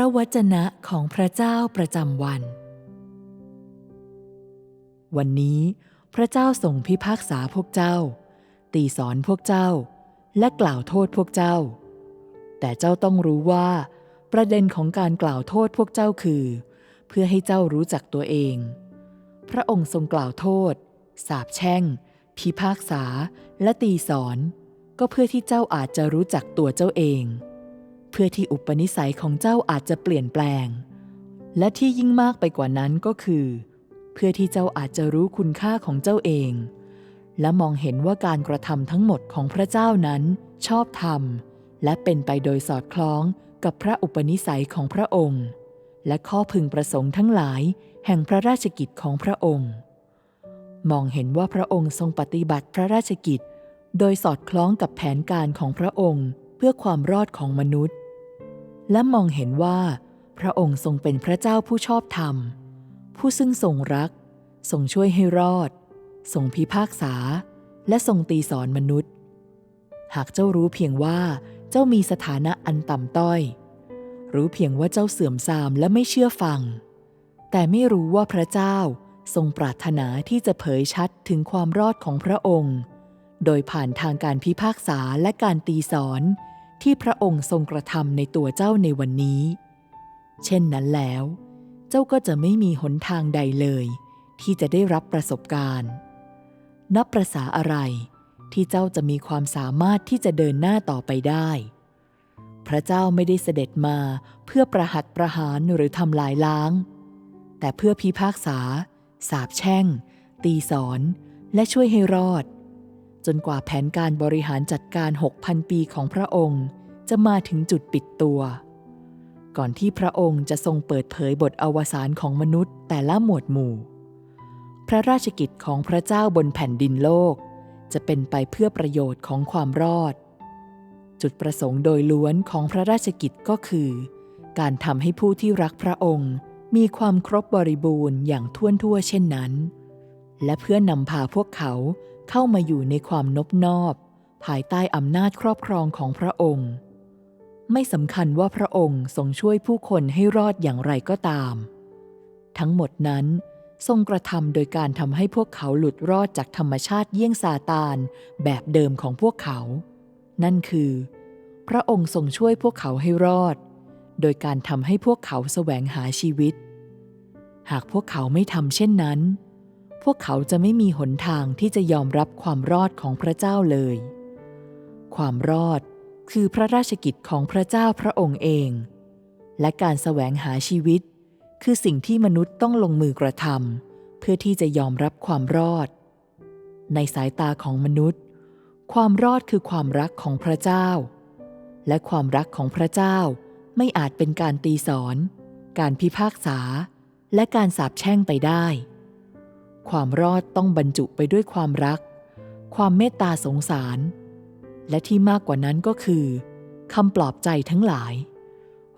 ระวจนะของพระเจ้าประจำวัน วันนี้พระเจ้าส่งพิพากษาพวกเจ้า ตีสอนพวกเจ้า และกล่าวโทษพวกเจ้า แต่เจ้าต้องรู้ว่า ประเด็นของการกล่าวโทษพวกเจ้าคือ เพื่อให้เจ้ารู้จักตัวเอง พระองค์ทรงกล่าวโทษ สาปแช่ง พิพากษา และตีสอน ก็เพื่อที่เจ้าอาจจะรู้จักตัวเจ้าเอง เพื่อที่อุปนิสัยของเจ้าอาจจะเปลี่ยนแปลง และที่ยิ่งมากไปกว่านั้นก็คือ เพื่อที่เจ้าอาจจะรู้คุณค่าของเจ้าเอง และมองเห็นว่าการกระทำทั้งหมดของพระเจ้านั้นชอบธรรม และเป็นไปโดยสอดคล้องกับพระอุปนิสัยของพระองค์ และข้อพึงประสงค์ทั้งหลายแห่งพระราชกิจของพระองค์ มองเห็นว่าพระองค์ทรงปฏิบัติพระราชกิจ โดยสอดคล้องกับแผนการของพระองค์เพื่อความรอดของมนุษย์ และมองเห็นว่า พระองค์ทรงเป็นพระเจ้าผู้ชอบธรรม ผู้ซึ่งทรงรัก ทรงช่วยให้รอด ทรงพิพากษา และทรงตีสอนมนุษย์ หากเจ้ารู้เพียงว่าเจ้ามีสถานะอันต่ำต้อย รู้เพียงว่าเจ้าเสื่อมทรามและไม่เชื่อฟัง แต่ไม่รู้ว่าพระเจ้าทรงปรารถนาที่จะเผยชัดถึงความรอดของพระองค์ โดยผ่านทางการพิพากษาและการตีสอน ที่พระองค์ทรงกระทำในตัวเจ้าในวันนี้ เช่นนั้นแล้ว เจ้าก็จะไม่มีหนทางใดเลย ที่จะได้รับประสบการณ์ นับประษาอะไรที่เจ้าจะมีความสามารถที่จะเดินหน้าต่อไปได้ พระเจ้าไม่ได้เสด็จมาเพื่อประหัตประหารหรือทำลายล้าง แต่เพื่อพิพากษา สาบแช่ง ตีสอน และช่วยให้รอด จนกว่าแผนการบริหารจัดการ 6,000 ปีของพระองค์ จะมาถึงจุดปิดตัว ก่อนที่พระองค์จะทรงเปิดเผยบทอวสานของมนุษย์แต่ละหมวดหมู่ พระราชกิจของพระเจ้าบนแผ่นดินโลก จะเป็นไปเพื่อประโยชน์ของความรอด จุดประสงค์โดยล้วนของพระราชกิจก็คือ การทำให้ผู้ที่รักพระองค์มีความครบบริบูรณ์อย่างท่วนทั่วเช่นนั้น และเพื่อนำพาพวกเขา เข้ามาอยู่ในความนบนอบ ภายใต้อำนาจครอบครองของพระองค์ ไม่สำคัญว่าพระองค์ทรงช่วยผู้คนให้รอดอย่างไรก็ตาม ทั้งหมดนั้นทรงกระทำโดยการทำให้พวกเขาหลุดรอดจากธรรมชาติเยี่ยงซาตานแบบเดิมของพวกเขา นั่นคือ พระองค์ทรงช่วยพวกเขาให้รอด โดยการทำให้พวกเขาแสวงหาชีวิต หากพวกเขาไม่ทำเช่นนั้น พวกเขาจะไม่มีหนทางที่จะยอมรับความรอดของพระเจ้าเลย ความรอดคือพระราชกิจของพระเจ้าพระองค์เอง และการแสวงหาชีวิต คือสิ่งที่มนุษย์ต้องลงมือกระทำเพื่อที่จะยอมรับความรอด ในสายตาของมนุษย์ ความรอดคือความรักของพระเจ้า และความรักของพระเจ้าไม่อาจเป็นการตีสอน การพิพากษา และการสาปแช่งไปได้ ความรอดต้องบรรจุไปด้วยความรัก ความเมตตาสงสาร และที่มากกว่านั้นก็คือคำปลอบใจทั้งหลาย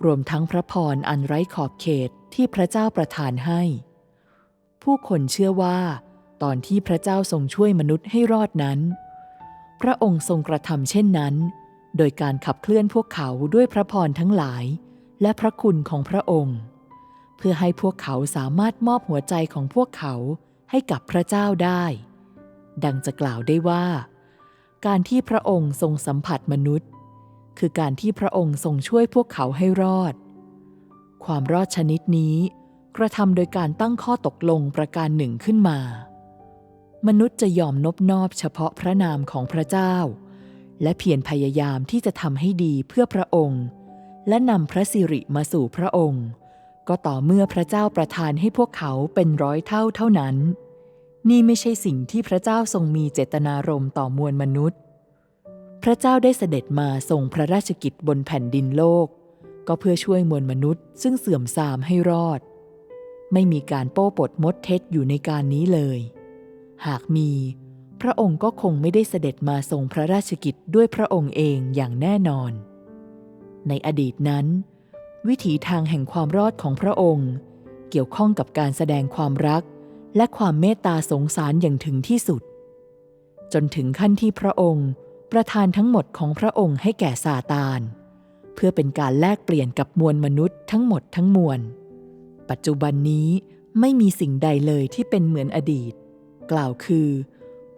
รวมทั้งพระพรอันไร้ขอบเขตที่พระเจ้าประทานให้ ผู้คนเชื่อว่า ตอนที่พระเจ้าทรงช่วยมนุษย์ให้รอดนั้น พระองค์ทรงกระทำเช่นนั้น โดยการขับเคลื่อนพวกเขาด้วยพระพรทั้งหลาย และพระคุณของพระองค์ เพื่อให้พวกเขาสามารถมอบหัวใจของพวกเขา ให้กับพระเจ้าได้ ดังจะกล่าวได้ว่า การที่พระองค์ทรงสัมผัสมนุษย์ คือการที่พระองค์ทรงช่วยพวกเขาให้รอด ความรอดชนิดนี้กระทำโดยการตั้งข้อตกลงประการหนึ่งขึ้นมา มนุษย์จะยอมนบนอบเฉพาะพระนามของพระเจ้า และเพียรพยายามที่จะทำให้ดีเพื่อพระองค์ และนำพระสิริมาสู่พระองค์ ก็ต่อเมื่อพระเจ้าประทานให้พวกเขาเป็นร้อยเท่าเท่านั้น นี่ไม่ใช่สิ่งที่พระเจ้าทรงมีเจตนารมณ์ต่อมวลมนุษย์ พระเจ้าได้เสด็จมาทรงพระราชกิจบนแผ่นดินโลก ก็เพื่อช่วยมวลมนุษย์ ซึ่งเสื่อมทรามให้รอด ไม่มีการโป้ปดมดเท็จอยู่ในการนี้เลย หากมี พระองค์ก็คงไม่ได้เสด็จมาทรงพระราชกิจด้วยพระองค์เองอย่างแน่นอน ในอดีตนั้น วิถีทางแห่งความรอดของพระองค์ เกี่ยวข้องกับการแสดงความรัก และความเมตตาสงสารอย่างถึงที่สุด จนถึงขั้นที่พระองค์ประทานทั้งหมดของพระองค์ให้แก่ซาตาน เพื่อเป็นการแลกเปลี่ยนกับมวลมนุษย์ทั้งหมดทั้งมวล ปัจจุบันนี้ไม่มีสิ่งใดเลยที่เป็นเหมือนอดีต กล่าวคือ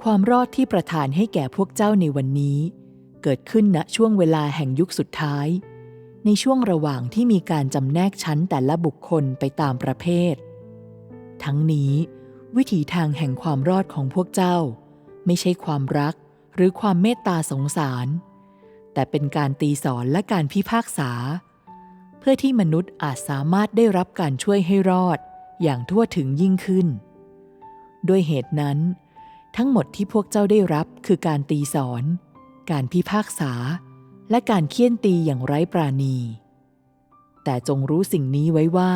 ความรอดที่ประทานให้แก่พวกเจ้าในวันนี้ เกิดขึ้นณช่วงเวลาแห่งยุคสุดท้าย ในช่วงระหว่างที่มีการจำแนกชั้นแต่ละบุคคลไปตามประเภท ทั้งนี้ วิถีทางแห่งความรอดของพวกเจ้า ไม่ใช่ความรักหรือความเมตตาสงสาร แต่เป็นการตีสอนและการพิพากษา เพื่อที่มนุษย์อาจสามารถได้รับการช่วยให้รอดอย่างทั่วถึงยิ่งขึ้น ด้วยเหตุนั้น ทั้งหมดที่พวกเจ้าได้รับคือการตีสอน การพิพากษา และการเคี่ยนตีอย่างไร้ปราณี แต่จงรู้สิ่งนี้ไว้ว่า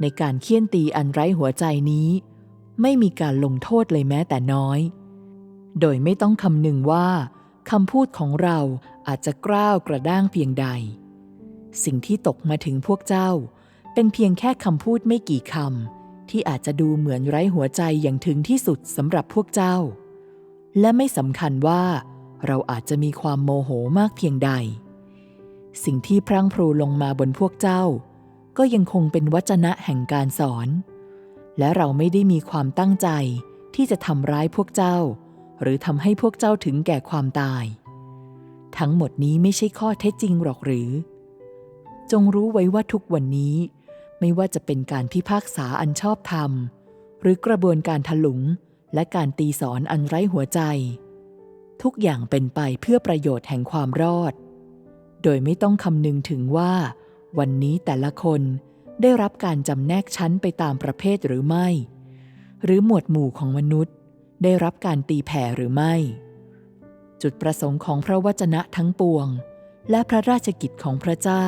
ในการเคี่ยนตีอันไร้หัวใจนี้ ไม่มีการลงโทษเลยแม้แต่น้อย โดยไม่ต้องคำนึงว่าคำพูดของเราอาจจะกล้าวกระด้างเพียงใด สิ่งที่ตกมาถึงพวกเจ้า เป็นเพียงแค่คำพูดไม่กี่คำที่อาจจะดูเหมือนไร้หัวใจอย่างถึงที่สุดสำหรับพวกเจ้า และไม่สำคัญว่า เราอาจจะมีความโมโหมากเพียงใด สิ่งที่พรั่งพรูลงมาบนพวกเจ้า ก็ยังคงเป็นวจนะแห่งการสอน และเราไม่ได้มีความตั้งใจที่จะทำร้ายพวกเจ้า หรือทำให้พวกเจ้าถึงแก่ความตาย ทั้งหมดนี้ไม่ใช่ข้อเท็จจริงหรอกหรือ จงรู้ไว้ว่าทุกวันนี้ ไม่ว่าจะเป็นการพิพากษาอันชอบธรรม หรือกระบวนการถลุงและการตีสอนอันไร้หัวใจ ทุกอย่างเป็นไปเพื่อประโยชน์แห่งความรอด โดยไม่ต้องคำนึงถึงว่า วันนี้แต่ละคนได้รับการจำแนกชั้นไปตามประเภทหรือไม่ หรือหมวดหมู่ของมนุษย์ ได้รับการตีแผ่หรือไม่ จุดประสงค์ของพระวจนะทั้งปวง และพระราชกิจของพระเจ้า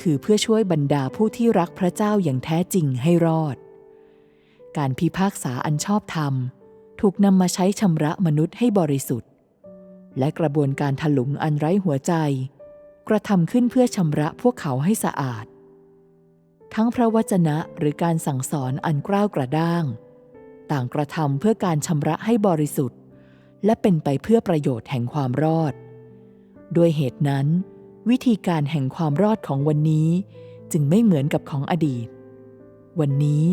คือเพื่อช่วยบรรดาผู้ที่รักพระเจ้าอย่างแท้จริงให้รอด การพิพากษาอันชอบธรรม ถูกนำมาใช้ชำระมนุษย์ให้บริสุทธิ์ และกระบวนการถลุงอันไร้หัวใจ กระทำขึ้นเพื่อชำระพวกเขาให้สะอาด ทั้งพระวจนะหรือการสั่งสอนอันกล้าวกระด้าง ต่างกระทำเพื่อการชำระให้บริสุทธิ์ และเป็นไปเพื่อประโยชน์แห่งความรอด ด้วยเหตุนั้น วิธีการแห่งความรอดของวันนี้จึงไม่เหมือนกับของอดีต วันนี้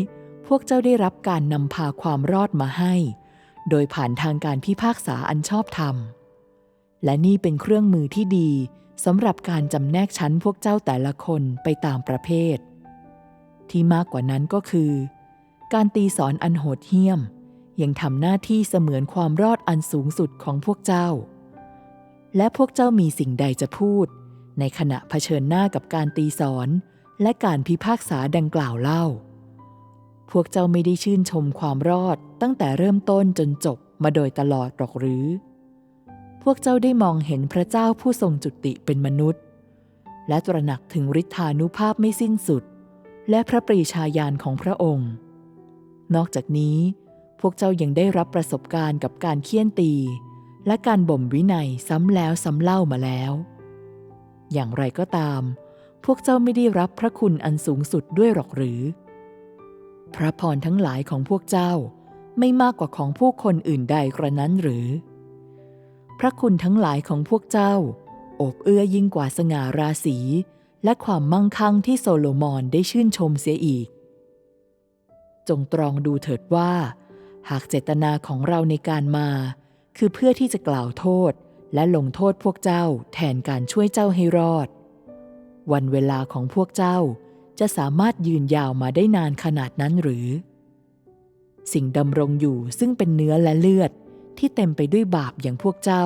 พวกเจ้าได้รับการนำพาความรอดมาให้ โดยผ่านทางการพิพากษาอันชอบธรรม และนี่เป็นเครื่องมือที่ดีสำหรับการจำแนกชั้นพวกเจ้าแต่ละคนไปตามประเภท ที่มากกว่านั้นก็คือ การตีสอนอันโหดเหี้ยม ยังทำหน้าที่เสมือนความรอดอันสูงสุดของพวกเจ้า และพวกเจ้ามีสิ่งใดจะพูด ในขณะเผชิญหน้ากับการตีสอน และการพิพากษาดังกล่าวเล่า พวกเจ้าไม่ได้ชื่นชมความรอดตั้งแต่เริ่มต้นจนจบมาโดยตลอดหรอกหรือ พวกเจ้าได้มองเห็นพระเจ้าผู้ทรงจุติเป็นมนุษย์ และตระหนักถึงฤทธานุภาพไม่สิ้นสุด และพระปรีชาญาณของพระองค์ นอกจากนี้ พวกเจ้ายังได้รับประสบการณ์กับการเคี่ยนตี และการบ่มวินัยซ้ำแล้วซ้ำเล่ามาแล้ว อย่างไรก็ตาม พวกเจ้าไม่ได้รับพระคุณอันสูงสุดด้วยหรอกหรือ พระพรทั้งหลายของพวกเจ้าไม่มากกว่าของผู้คนอื่นใดกระนั้นหรือ พระคุณทั้งหลายของพวกเจ้า อบเอื้อยิ่งกว่าสง่าราศีและความมั่งคั่งที่โซโลมอนได้ชื่นชมเสียอีก จงตรองดูเถิดว่า หากเจตนาของเราในการมา คือเพื่อที่จะกล่าวโทษและลงโทษพวกเจ้าแทนการช่วยเจ้าให้รอด วันเวลาของพวกเจ้าจะสามารถยืนยาวมาได้นานขนาดนั้นหรือ สิ่งดำรงอยู่ซึ่งเป็นเนื้อและเลือด ที่เต็มไปด้วยบาปอย่างพวกเจ้า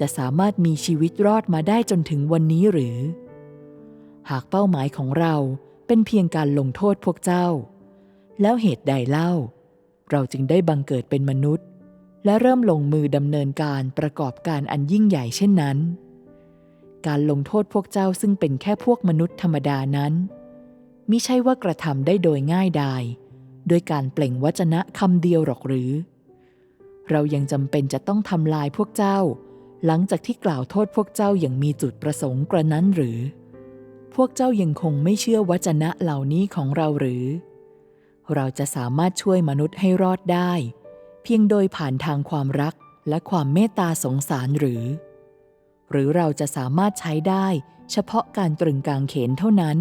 จะสามารถมีชีวิตรอดมาได้จนถึงวันนี้หรือ หากเป้าหมายของเราเป็นเพียงการลงโทษพวกเจ้า แล้วเหตุใดเล่า เราจึงได้บังเกิดเป็นมนุษย์ และเริ่มลงมือดำเนินการประกอบการอันยิ่งใหญ่เช่นนั้น การลงโทษพวกเจ้าซึ่งเป็นแค่พวกมนุษย์ธรรมดานั้นมิใช่ว่ากระทำได้โดยง่ายดายโดยการเปล่งวจนะคำเดียวหรอกหรือ เรายังจำเป็นจะต้องทำลายพวกเจ้า หลังจากที่กล่าวโทษพวกเจ้าอย่างมีจุดประสงค์กระนั้นหรือ พวกเจ้ายังคงไม่เชื่อวจนะเหล่านี้ของเราหรือ เราจะสามารถช่วยมนุษย์ให้รอดได้ เพียงโดยผ่านทางความรักและความเมตตาสงสารหรือ หรือเราจะสามารถใช้ได้เฉพาะการตรึงกางเขนเท่านั้น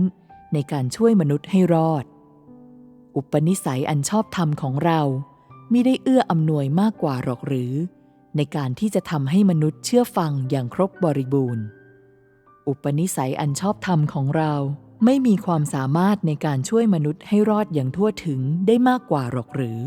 ในการช่วยมนุษย์ให้รอด อุปนิสัยอันชอบธรรมของเรา มิได้เอื้ออำนวยมากกว่าหรอกหรือ ในการที่จะทำให้มนุษย์เชื่อฟังอย่างครบบริบูรณ์ อุปนิสัยอันชอบธรรมของเราไม่มีความสามารถในการช่วยมนุษย์ให้รอดอย่างทั่วถึงได้มากกว่าหรอกหรือ